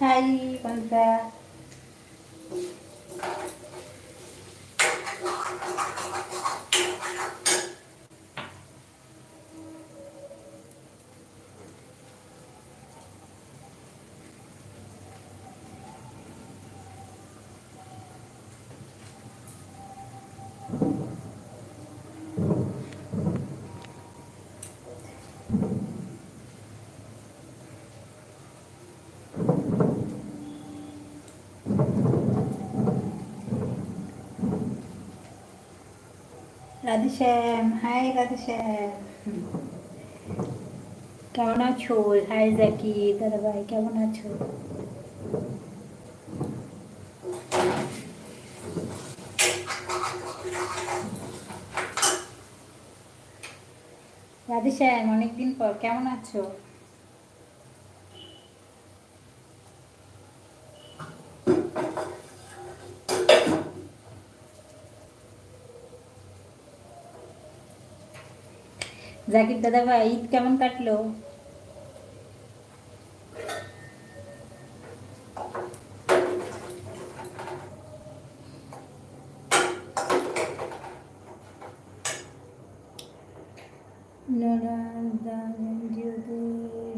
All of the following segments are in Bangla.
হাই কনসা রাধেশ্যাম হাই রাধেশ্যাম কেমন আছো? হাই জাকি দাদা ভাই, কেমন আছো? রাধেশ্যাম অনেকদিন পর, কেমন আছো? জাকির দাদা ভাই, ঈদ কেমন কাটলো?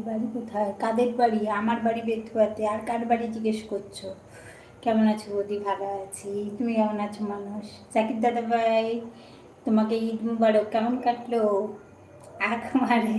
বাড়ি কোথায়? কাদের বাড়ি? আমার বাড়ি বেথুয়াতে আর কার বাড়ি জিজ্ঞেস করছ? কেমন আছো বৌদি? ভালো আছি। তুমি কেমন আছো মানুষ? জাকির দাদা ভাই, তোমাকে ঈদ মুবারক কেমন কাটলো? আখ মারে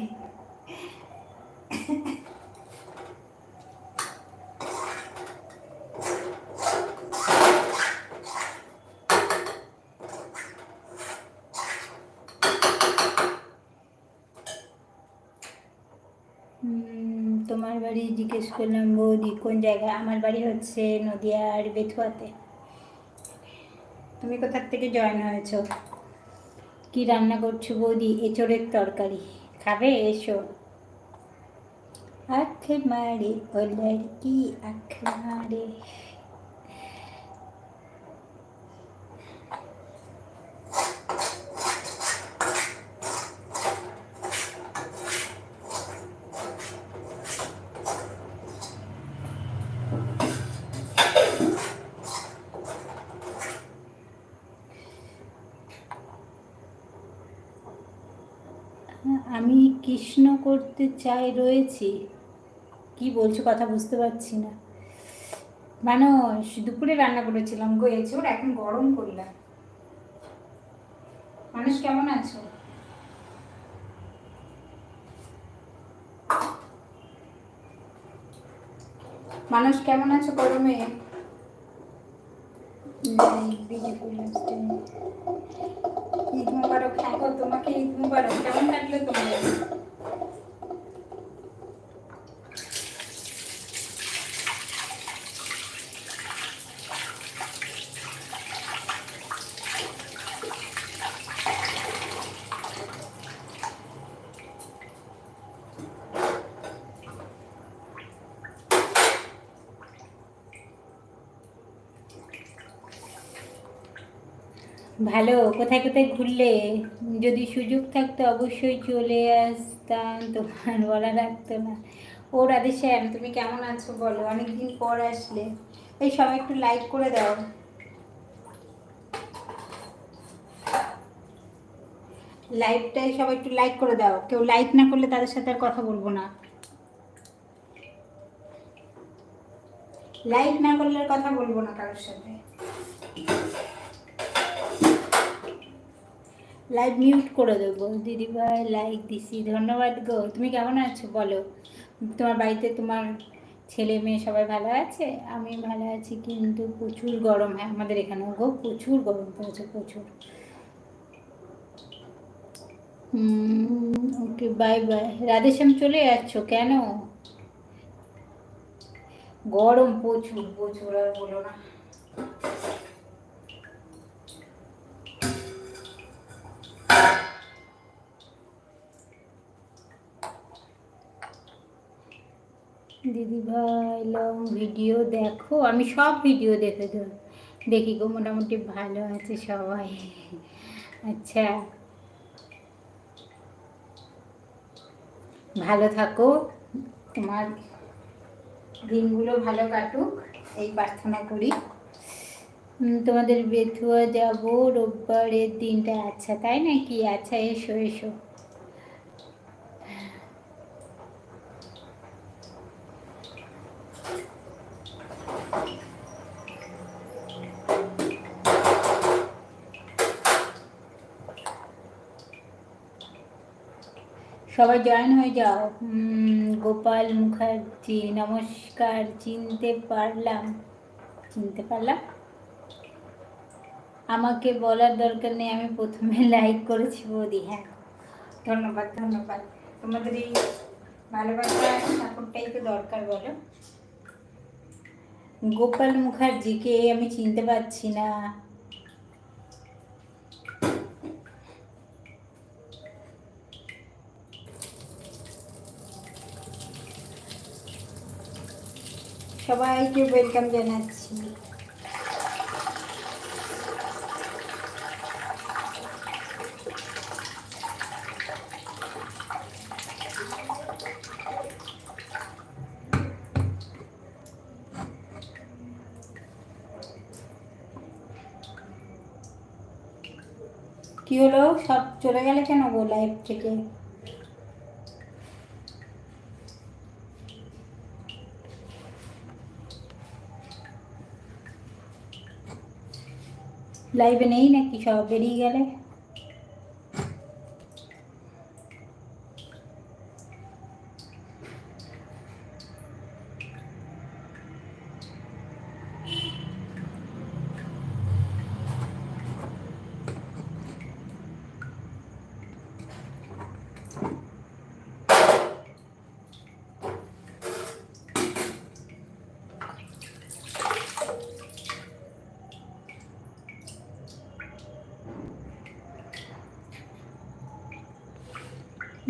তোমার বাড়ি জিজ্ঞেস করলাম বৌদি কোন জায়গায় আমার বাড়ি হচ্ছে নদিয়ার বেথুয়াতে। তুমি কোথার থেকে জয়েন হয়েছো? কি রান্না করছ বৌদি? এঁচড়ের তরকারি। খাবে? এসো। আখ মারে ও লড়কি আখ মারে? আমি কৃষ্ণ করতে চাই রয়েছি কি বলছো কথা বুঝতে পারছি না মানুষ দুপুরে রান্না করেছিলাম গো এঁচড় এখন গরম করলাম মানুষ কেমন আছো মানুষ কেমন আছো গরমে ঈদ মুবারক হ্যাঁ গো তোমাকে ঈদ মুবারক। কেমন লাগল তোমার? ভালো, কোথায় কোথায় ঘুরলে? যদি সুযোগ থাকতো অবশ্যই চলে আসতাম, তোমার বলা রাখতো না। ও রাধে শ্যাম তুমি কেমন আছো বলো, অনেকদিন পর আসলে। এই সবাই একটু লাইক করে দাও। লাইভটাই সবাই একটু লাইক করে দাও। কেউ লাইক না করলে তাদের সাথে আর কথা বলব না। লাইক না করলে আর কথা বলব না কারোর সাথে। লাইভ মিউট করে দেবো। দিদিভাই লাইক দিছি, ধন্যবাদ গো। তুমি কেমন আছো বলো? তোমার বাড়িতে তোমার ছেলে মেয়ে সবাই ভালো আছে? আমি ভালো আছি কিন্তু প্রচুর গরম। হ্যাঁ আমাদের এখানেও গো, প্রচুর গরম পড়েছে, প্রচুর। ওকে বাই বাই রাধেশ্যাম, চলে যাচ্ছ? কেন? গরম প্রচুর প্রচুর, আর বলো না। দিদি ভাই, লং ভিডিও দেখো। আমি সব ভিডিও দেখে দেখি গো, মোটামুটি ভালো আছে সবাই। আচ্ছা। ভালো থাকো। তোমার দিনগুলো ভালো কাটুক। এই প্রার্থনা করি। তোমাদের বেথুয়া যাব। রোববারের দিনটা আচ্ছা তাই নাকি? আচ্ছা এসো এসো। সবাই জয়েন হয়ে যাও। গোপাল মুখার্জি, নমস্কার, চিনতে পারলাম। চিনতে পারলাম? আমাকে বলার দরকার নেই, আমি প্রথমে লাইক করেছি বৌদি হ্যাঁ। ধন্যবাদ ধন্যবাদ। তোমাদের এই ভালোবাসা, সাপোর্টটাই তো দরকার, বলো। গোপাল মুখার্জিকে আমি চিনতে পারছি না। সবাইকে ওয়েলকাম জানাচ্ছি। কি হলো? সব চলে গেলে কেন গো লাইভ থেকে? লাইভে নেই নাকি? সব বেরিয়ে গেলে?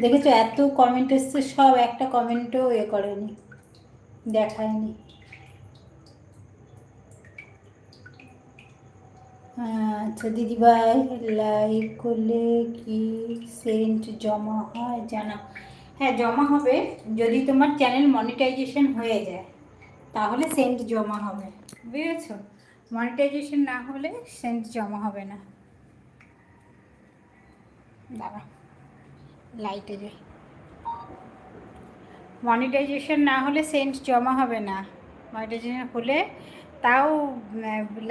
দেখেছ, এত কমেন্ট এসছে, সব একটা কমেন্টও এ করেনি, দেখায়নি। আচ্ছা দিদিভাই লাইক করলে কি সেন্ট জমা হয় জানা হ্যাঁ জমা হবে, যদি তোমার চ্যানেল মনিটাইজেশন হয়ে যায়, তাহলে সেন্ট জমা হবে, বুঝেছ? মনিটাইজেশন না হলে সেন্ট জমা হবে না। দাঁড়া লাইটে যাই মনিটাইজেশন না হলে সেন্ট জমা হবে না। মনিটাইজেশন হলে তাও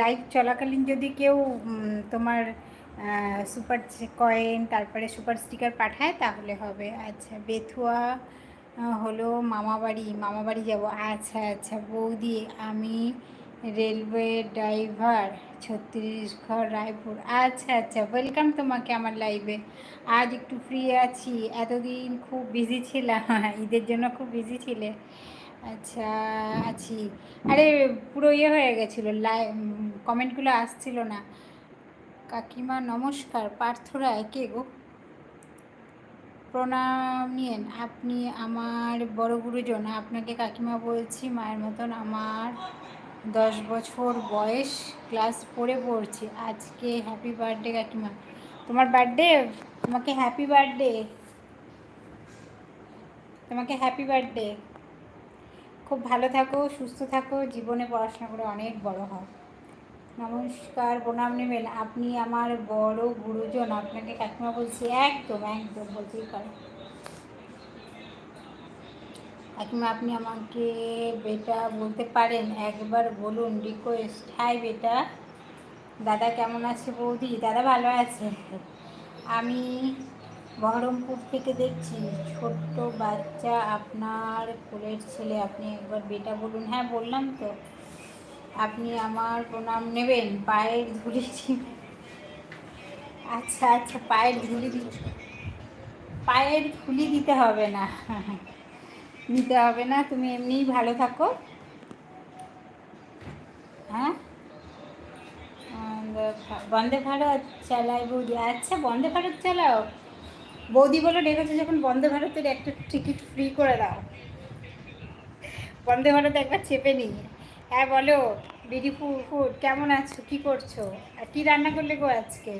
লাইভ চলাকালীন যদি কেউ তোমার সুপার কয়েন তারপরে সুপার স্টিকার পাঠায়, তাহলে হবে। আচ্ছা বেথুয়া হলো মামাবাড়ি মামাবাড়ি যাব। আচ্ছা আচ্ছা বৌদি, আমি রেলওয়ে ড্রাইভার ছত্তিশগড় রায়পুর। আচ্ছা আচ্ছা ওয়েলকাম তোমাকে আমার লাইভে আজ একটু ফ্রি আছি, এতদিন খুব বিজি ছিলাম, ঈদের জন্য খুব বিজি ছিলে। আচ্ছা আছি। আরে, পুরো ইয়ে হয়ে গেছিল, লাই কমেন্টগুলো আসছিল না। কাকিমা, নমস্কার, পার্থরা কে গো। প্রণাম, নিয়েন। আপনি আমার বড় গুরুজন, আপনাকে কাকিমা বলছি, মায়ের মতন আমার দশ বছর বয়স ক্লাস ফোরে পড়ছে। আজকে হ্যাপি বার্থডে কাকিমা। তোমার বার্থডে তোমাকে হ্যাপি বার্থডে তোমাকে হ্যাপি বার্থডে খুব ভালো থাকো, সুস্থ থাকো, জীবনে পড়াশোনা করে অনেক বড় হও। নমস্কার, প্রণাম নেবেন। আপনি আমার বড় গুরুজন। আপনাকে কাকিমা বলছি, একদম একদম, বলতেই পারে। কাকিমা আপনি আমাকে বেটা বলতে পারেন? একবার বলুন রিকোয়েস্ট হাই বেটা। দাদা কেমন আছে বৌদি? দাদা ভালো আছে। আমি বহরমপুর থেকে দেখছি, ছোট্ট বাচ্চা আপনার কোলের ছেলে। আপনি একবার বেটা বলুন। হ্যাঁ বললাম তো। আপনি আমার প্রণাম নেবেন। পায়ের ধুলি। আচ্ছা আচ্ছা পায়ের ধুলি দিতে পায়ের ধুলি দিতে হবে না। নিতে হবে না, তুমি এমনিই ভালো থাকো। হ্যাঁ? বন্দে ভারত চালাই বৌদি। আচ্ছা বন্দে ভারত চালাও। বৌদি বলে ডেকেছে যখন বন্দে ভারতের একটা টিকিট ফ্রি করে দাও। বন্দে ভারত একবার চেপে নিই হ্যাঁ বলো, বিডি ফুড কেমন আছো? কি করছ? আর কী রান্না করলে গো আজকে?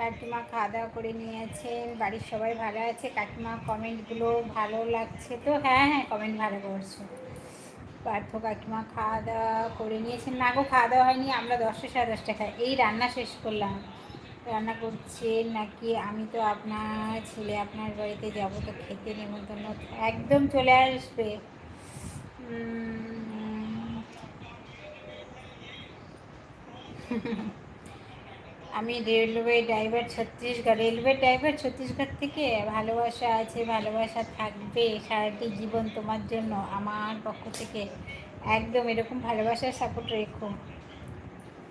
কাকিমা খাওয়া দাওয়া করে নিয়েছেন বাড়ির সবাই ভালো আছে। কাকিমা কমেন্টগুলো ভালো লাগছে তো? হ্যাঁ হ্যাঁ কমেন্ট ভালো করছ। পার্থ কাকিমা খাওয়া দাওয়া করে নিয়েছেন। না গো খাওয়া দাওয়া হয়নি। আমরা দশটা সাড়ে দশটা খাই। এই রান্না শেষ করলাম। রান্না করছেন নাকি? আমি তো আপনার ছেলে আপনার বাড়িতে যাব তো খেতে নেমন্তন্ন একদম চলে আসবে। উম, আমি railway driver Chhattisgarh. Railway driver Chhattisgarh থেকে ভালোবাসা আছে, ভালোবাসা থাকবে সারাটি জীবন তোমার জন্য। আমার পক্ষ থেকে একদম এরকম ভালোবাসার সাপোর্ট রেখো।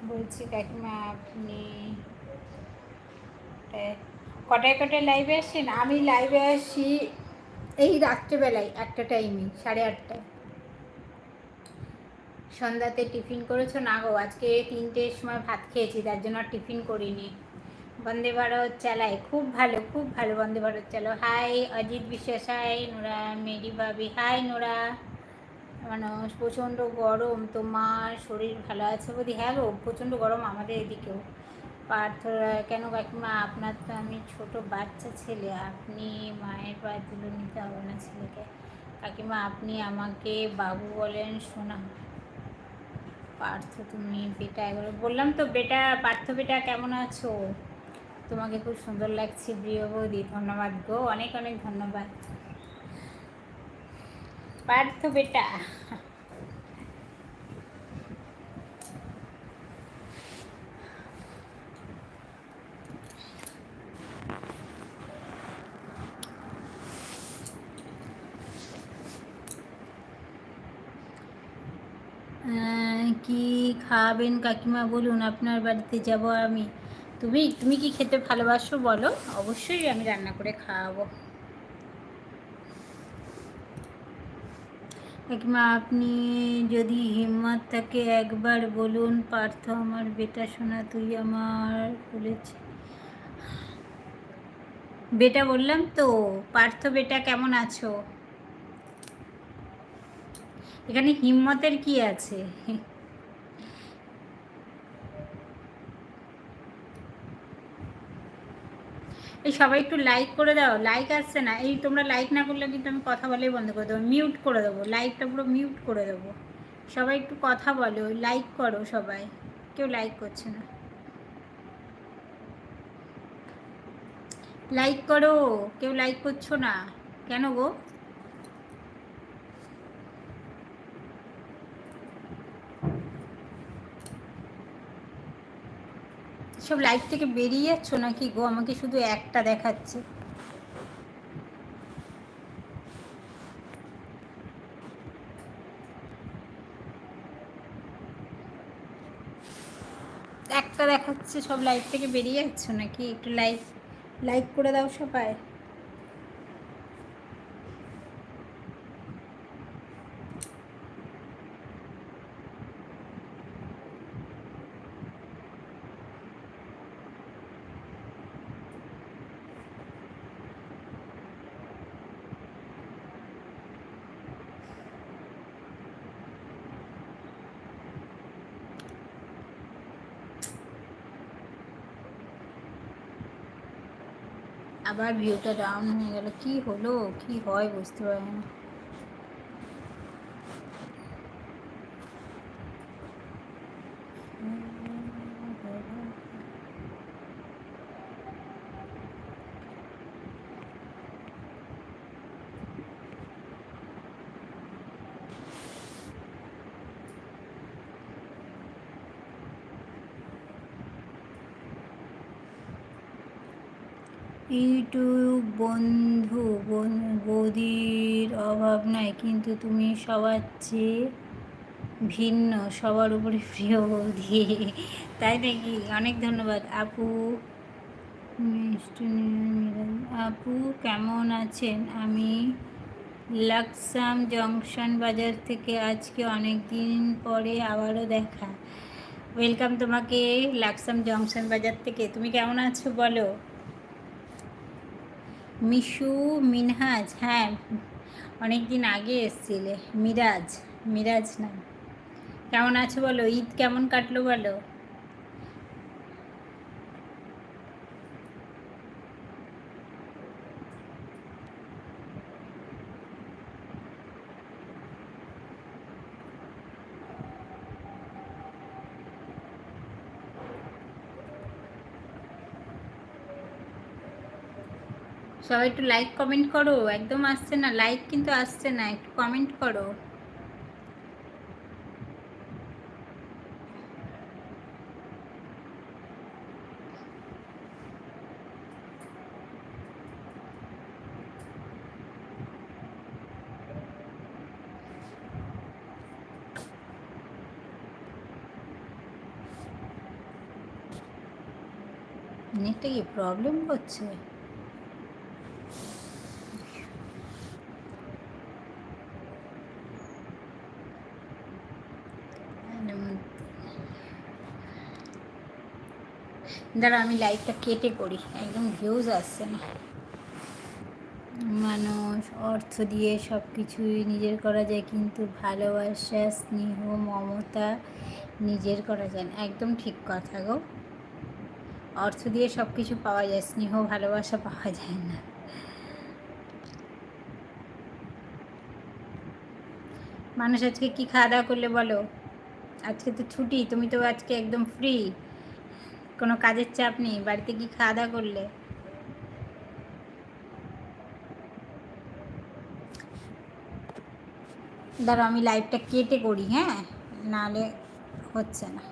বলছি কাকিমা, আপনি কটায় কটায় লাইভে আসছেন আমি লাইভে আসি এই রাত্রেবেলায়, একটা টাইমে সাড়ে আটটায়। সন্ধ্যাতে টিফিন করেছ? না গো, আজকে তিনটের সময় ভাত খেয়েছি, তার জন্য টিফিন করিনি। বন্দে ভারত চালাই খুব ভালো খুব ভালো বন্দে ভারত চালো। Hi, Ajit Biswas, hi, Nora, Mary ভাবি, হাই, নোরা। মানুষ প্রচণ্ড গরম, তোমার শরীর ভালো আছে বলি হ্যাঁ গো, প্রচণ্ড গরম আমাদের এদিকেও। পার্থ কেন কাকিমা আপনার তো আমি ছোট বাচ্চা ছেলে, আপনি মায়ের পায়ে তুলে নিতে হবে না ছেলেকে। কাকিমা, আপনি আমাকে বাবু বলেন শোনা পার্থ, তুমি বেটা, এগুলো বললাম তো, বেটা, পার্থ, বেটা, কেমন আছো? তোমাকে খুব সুন্দর লাগছে, প্রিয় বৌদি, ধন্যবাদ গো, অনেক অনেক ধন্যবাদ। পার্থ, বেটা আহ, কি খাওয়াবেন কাকিমা, বলুন আপনার বাড়িতে যাব আমি। তুমি তুমি কি খেতে ভালোবাসো বলো? অবশ্যই আমি রান্না করে খাওয়াবো। কাকিমা, আপনি যদি হিম্মত থাকে একবার বলুন, পার্থ আমার বেটা শোনা তুই আমার বলেছে। বেটা বললাম তো, পার্থ বেটা কেমন আছো? এখানে হিম্মতের কি আছে? এই সবাই একটু লাইক করে দাও। লাইক আসছে না। এই তোমরা লাইক না করলে কিন্তু আমি কথা বলেই বন্ধ করে দেবো। মিউট করে দেবো। লাইকটা পুরো মিউট করে দেবো। সবাই একটু কথা বলো। লাইক করো সবাই। কেউ লাইক করছে না। লাইক করো। কেউ লাইক করছ না। কেন গো? সব লাইফ থেকে বেরিয়ে যাচ্ছ নাকি গো? আমাকে শুধু একটা দেখাচ্ছে। একটা দেখাচ্ছে সব লাইভ থেকে বেরিয়ে যাচ্ছ নাকি? একটু লাইভ লাইক করে দাও সবাই। আবার ভিউটা ডাউন হয়ে গেল। কি হলো? কি হয় বুঝতে পারি না ইউটিউব বন্ধু, বন- বৌদির অভাব নাই, কিন্তু তুমি সবার চেয়ে ভিন্ন, সবার উপরে প্রিয় বৌদি। তাই নাকি? অনেক ধন্যবাদ। আপু আপু কেমন আছেন? আমি লাকসাম জংশন বাজার থেকে আজকে অনেক দিন পরে আবারও দেখা। ওয়েলকাম তোমাকে, লাকসাম জংশন বাজার থেকে। তুমি কেমন আছো বলো? মিশু, মিনহাজ হ্যাঁ অনেক দিন আগে এসছিলে, মিরাজ মিরাজ না কেমন আছো বলো? ঈদ কেমন কাটলো বলো? সবাই একটু লাইক কমেন্ট করো। একদম আসছে না লাইক কিন্তু আসছে না, একটু কমেন্ট করো। নেটটা কি প্রবলেম করছে দাঁড়া, আমি লাইটটা কেটে করি। একদম ভিউজ আসছে না। মানুষ, অর্থ দিয়ে সব কিছুই নিজের করা যায়, কিন্তু ভালোবাসা, স্নেহ, মমতা নিজের করা যায় না। একদম ঠিক কথা গো। অর্থ দিয়ে সব কিছু পাওয়া যায়, স্নেহ, ভালোবাসা পাওয়া যায় না। মানুষ আজকে কি খাওয়া দাওয়া করলে বলো? আজকে তো ছুটি, তুমি তো আজকে একদম ফ্রি কোনো কাজের চাপ নেই, বাড়িতে কি খাওয়া দাওয়া করলে? দাঁড়াও, আমি লাইভটা কেটে করি হ্যাঁ? নাহলে হচ্ছে না।